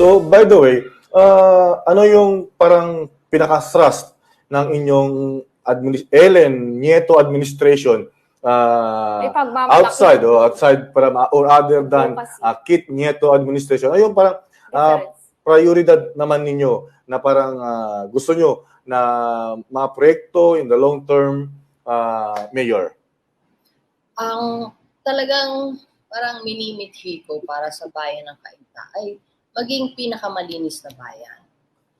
So, by the way, uh, ano yung parang pinaka-thrust ng inyong admini- Ellen Nieto administration uh, outside or outside from uh, or other than uh, Kit Nieto administration? Ano yung parang uh, prioridad naman ninyo na parang ah, gusto nyo na mga proyekto in the long term, ah, Mayor? ang talagang parang minimithi ko para sa bayan ng Cainta ay maging pinakamalinis na bayan.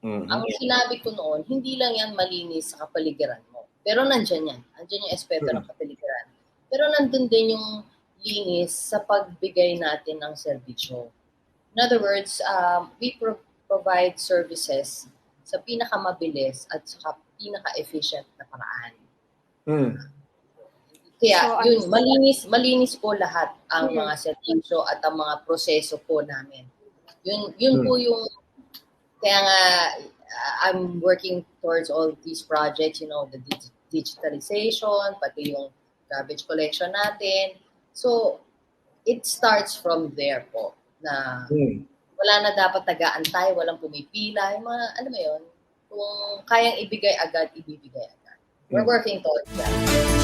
Mhm. Ang sinabi ko noon, hindi lang yan malinis sa kapaligiran mo. Pero nandyan yan. Nandyan yung espeto ng kapaligiran. Pero nandun din yung linis sa pagbigay natin ng serbisyo. In other words, um, we pro- provide services sa pinakamabilis at sa pinaka-efficient na paraan. Mm. Kaya So, yun, malinis, malinis po lahat ang Mhm. mga serbisyo at ang mga proseso po namin. Yun, yun Hmm. po yung, kaya nga, uh, I'm working towards all these projects, you know, the dig- digitalization, pati yung garbage collection natin. So, it starts from there po, na Mm. wala na dapat nag-aantay, walang pumipila, yung mga, ano mo yun, kung kayang ibigay agad, ibibigay agad. We're Hmm. working towards that.